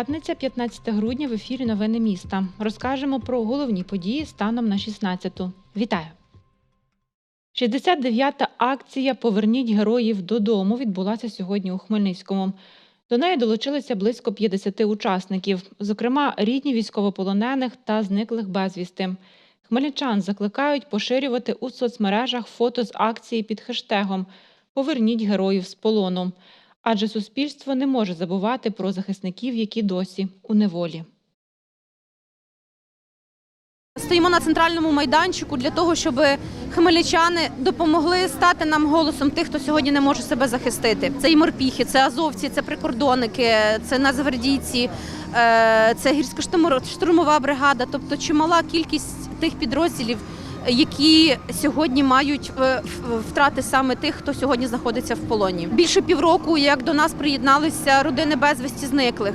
П'ятниця, 15 грудня в ефірі Новини міста. Розкажемо про головні події станом на 16-ту. Вітаю! 69-та акція Поверніть героїв додому відбулася сьогодні у Хмельницькому. До неї долучилися близько 50 учасників, зокрема рідні військовополонених та зниклих безвісти. Хмельничан закликають поширювати у соцмережах фото з акції під хештегом Поверніть героїв з полону. Адже суспільство не може забувати про захисників, які досі у неволі. Стоїмо на центральному майданчику для того, щоб хмельничани допомогли стати нам голосом тих, хто сьогодні не може себе захистити. Це і морпіхи, це азовці, це прикордонники, це нацгвардійці, е, це гірсько-штурмова бригада. Тобто чимала кількість тих підрозділів, які сьогодні мають е, втрати саме тих, хто сьогодні знаходиться в полоні. Більше півроку, як до нас приєдналися родини безвісті зниклих.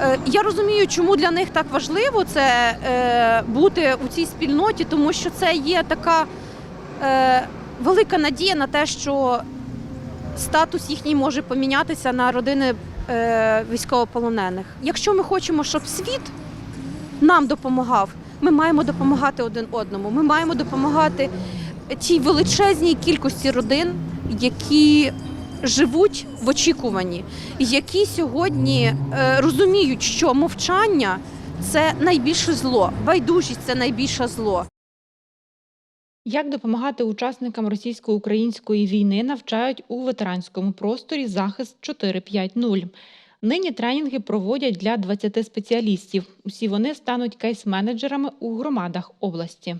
Е, Я розумію, чому для них так важливо це е, бути у цій спільноті, тому що це є така велика надія на те, що статус їхній може помінятися на родини військовополонених. Якщо ми хочемо, щоб світ нам допомагав, ми маємо допомагати один одному. Ми маємо допомагати тій величезній кількості родин, які живуть в очікуванні, які сьогодні е, розуміють, що мовчання це найбільше зло, байдужість це найбільше зло. Як допомагати учасникам російсько-української війни навчають у ветеранському просторі захист 450. Нині тренінги проводять для 20 спеціалістів. Усі вони стануть кейс-менеджерами у громадах області.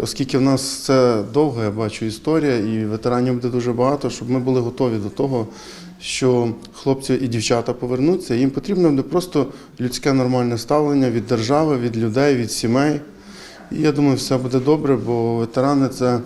Оскільки в нас це довга, я бачу, історія, і ветеранів буде дуже багато, щоб ми були готові до того, що хлопці і дівчата повернуться. Їм потрібно буде просто людське нормальне ставлення від держави, від людей, від сімей. І я думаю, все буде добре, бо ветерани це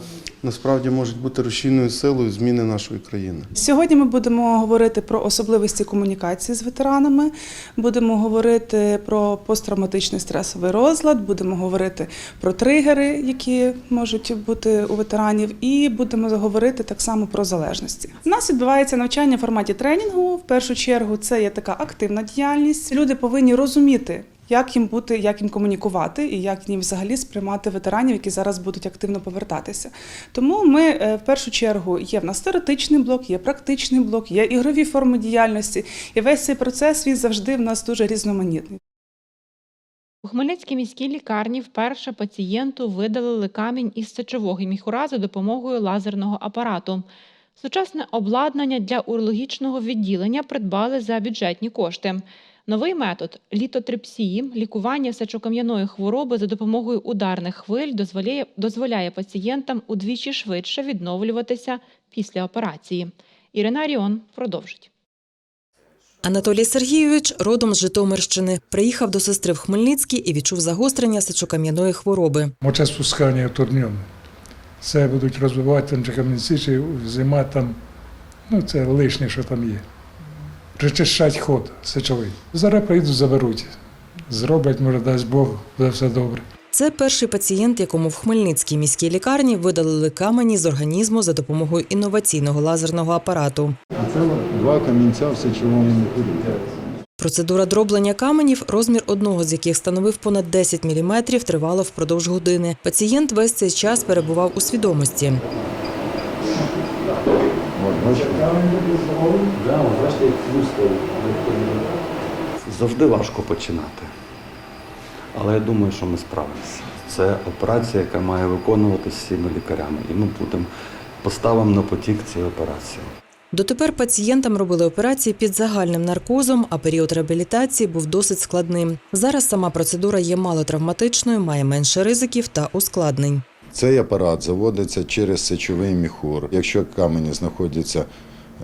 насправді можуть бути рушійною силою зміни нашої країни. Сьогодні ми будемо говорити про особливості комунікації з ветеранами, будемо говорити про посттравматичний стресовий розлад, будемо говорити про тригери, які можуть бути у ветеранів, і будемо говорити так само про залежності. У нас відбувається навчання в форматі тренінгу. В першу чергу це є така активна діяльність. Люди повинні розуміти. Як їм бути, як їм комунікувати і як їм взагалі сприймати ветеранів, які зараз будуть активно повертатися. Тому ми е, в першу чергу є в нас теоретичний блок, є практичний блок, є ігрові форми діяльності, і весь цей процес він завжди в нас дуже різноманітний. У Хмельницькій міській лікарні вперше пацієнту видалили камінь із сечового міхура за допомогою лазерного апарату. Сучасне обладнання для урологічного відділення придбали за бюджетні кошти. Новий метод літотрипсії, лікування сечокам'яної хвороби за допомогою ударних хвиль дозволяє, дозволяє пацієнтам удвічі швидше відновлюватися після операції. Ірина Ріон продовжить. Анатолій Сергійович родом з Житомирщини. Приїхав до сестри в Хмельницький і відчув загострення сечокам'яної хвороби. мочеспускання турніром. Це будуть розвивати там камінці, зима там, ну це лишнє, що там є. Причищать ход сечовий. Зараз прийдуть, заберуть. Зроблять, може, дасть Бог, буде все добре. Це перший пацієнт, якому в Хмельницькій міській лікарні видалили камені з організму за допомогою інноваційного лазерного апарату. Це два камінця в сечовому міхурі. Процедура дроблення каменів, розмір одного з яких становив понад 10 мм, тривала впродовж години. Пацієнт весь цей час перебував у свідомості. Завжди важко починати. Але я думаю, що ми справимося. Це операція, яка має виконуватися всіми лікарями. І ми будемо поставимо на потік ці операції. Дотепер пацієнтам робили операції під загальним наркозом, а період реабілітації був досить складним. Зараз сама процедура є малотравматичною, має менше ризиків та ускладнень. Цей апарат заводиться через сечовий міхур. Якщо камені знаходяться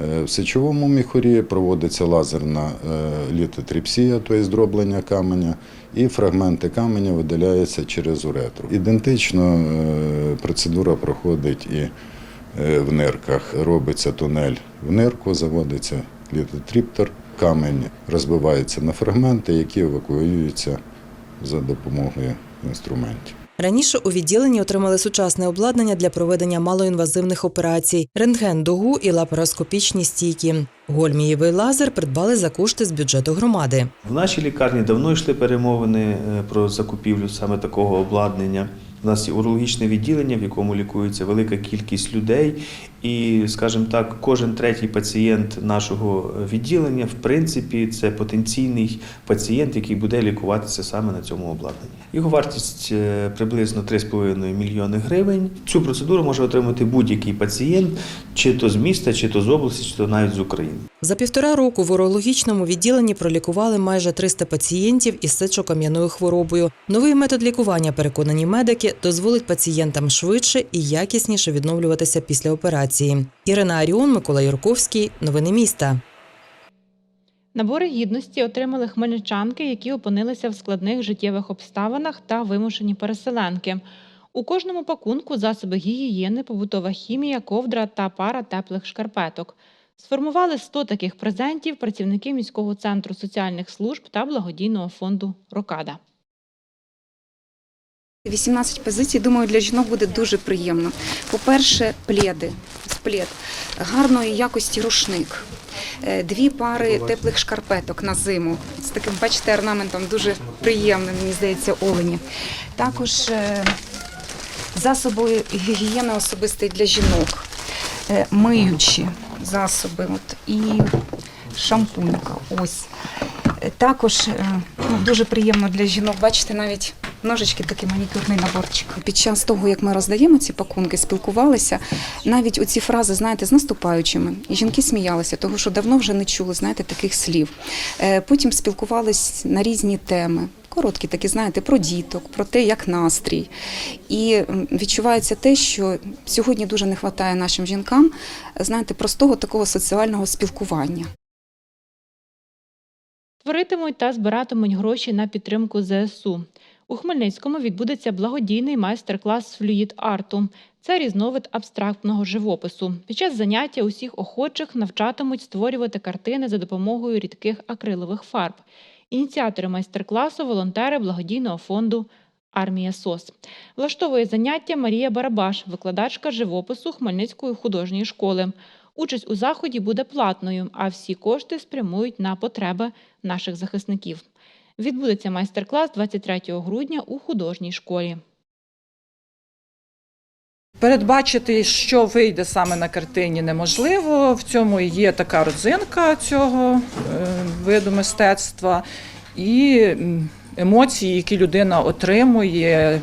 е, в сечовому міхурі, проводиться лазерна е, літотрипсія, тобто здроблення каменя, і фрагменти каменя видаляються через уретру. Ідентично е, процедура проходить і в нирках. Робиться тунель в нирку, заводиться літотриптор, камінь розбивається на фрагменти, які евакуюються за допомогою інструментів. Раніше у відділенні отримали сучасне обладнання для проведення малоінвазивних операцій, рентген дугу і лапароскопічні стійки. Гольмієвий лазер придбали за кошти з бюджету громади. В нашій лікарні давно йшли перемовини е, про закупівлю саме такого обладнання. У нас є урологічне відділення, в якому лікується велика кількість людей, і, скажімо так, кожен третій пацієнт нашого відділення, в принципі, це потенційний пацієнт, який буде лікуватися саме на цьому обладнанні. Його вартість е, приблизно 3,5 мільйони гривень. Цю процедуру може отримати будь-який пацієнт, чи то з міста, чи то з області, чи то навіть з України. За півтора року в урологічному відділенні пролікували майже 300 пацієнтів із сечокам'яною хворобою. Новий метод лікування, переконані медики, дозволить пацієнтам швидше і якісніше відновлюватися після операції. Ірина Аріон, Микола Юрковський. Новини міста. Набори гідності отримали хмельничанки, які опинилися в складних життєвих обставинах та вимушені переселенки. У кожному пакунку засоби гігієни, побутова хімія, ковдра та пара теплих шкарпеток. Сформували 100 таких презентів працівники міського центру соціальних служб та благодійного фонду Рокада. 18 позицій, думаю, для жінок буде дуже приємно. По-перше, пледи, плед, гарної якості рушник, е, дві пари теплих шкарпеток на зиму з таким, бачите, орнаментом дуже приємним, мені здається, олені. Також е, засоби гігієни особистої для жінок, е, миючі засоби от, і шампунька. Ось. Також дуже приємно для жінок, бачите, навіть ножички, такий манікюрний наборчик. Під час того, як ми роздаємо ці пакунки, спілкувалися, навіть оці фрази, знаєте, з наступаючими. І жінки сміялися, тому що давно вже не чули, знаєте, таких слів. Е, Потім спілкувались на різні теми. Короткі такі, знаєте, про діток, про те, як настрій. І відчувається те, що сьогодні дуже не вистачає нашим жінкам, знаєте, простого такого соціального спілкування. Творитимуть та збиратимуть гроші на підтримку ЗСУ. У Хмельницькому відбудеться благодійний майстер-клас флюїд-арту. Це різновид абстрактного живопису. Під час заняття усіх охочих навчатимуть створювати картини за допомогою рідких акрилових фарб. Ініціатори майстер-класу волонтери благодійного фонду Армія СОС. Влаштовує заняття Марія Барабаш, викладачка живопису Хмельницької художньої школи. Участь у заході буде платною, а всі кошти спрямують на потреби наших захисників. Відбудеться майстер-клас 23 грудня у художній школі. Передбачити, що вийде саме на картині, неможливо. В цьому є така родзинка цього е, виду мистецтва і емоції, які людина отримує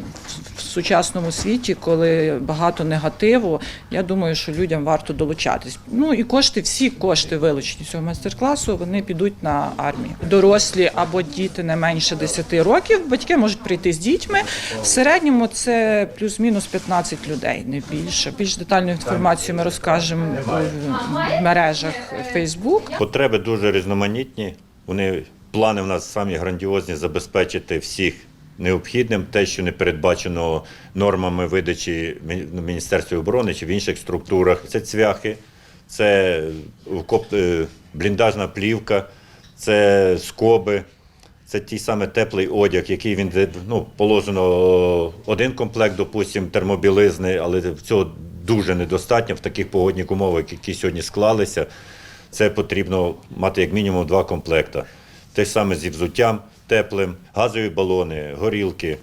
сучасному світі, коли багато негативу. Я думаю, що людям варто долучатись. Ну і кошти, всі кошти вилучені цього майстер-класу, вони підуть на армію. Дорослі або діти не менше 10 років. Батьки можуть прийти з дітьми. В середньому це плюс-мінус 15 людей, не більше. Більш детальну інформацію ми розкажемо в мережах Facebook. Потреби дуже різноманітні. Вони плани в нас самі грандіозні забезпечити всіх необхідним, те, що не передбачено нормами видачі Мі- Міністерстві оборони чи в інших структурах. Це цвяхи, це е, бліндажна плівка, це скоби. Це ті саме теплий одяг, який він ну, положено один комплект, допустимо, термобілизни, але цього дуже недостатньо в таких погодних умовах, які сьогодні склалися. Це потрібно мати як мінімум два комплекти. Те ж саме зі взуттям теплим, газові балони, горілки,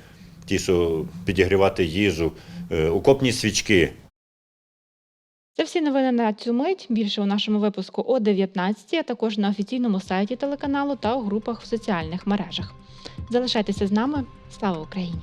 ті, що підігрівати їжу, е, окопні свічки. Це всі новини на цю мить. Більше у нашому випуску о 19, а також на офіційному сайті телеканалу та у групах в соціальних мережах. Залишайтеся з нами. Слава Україні!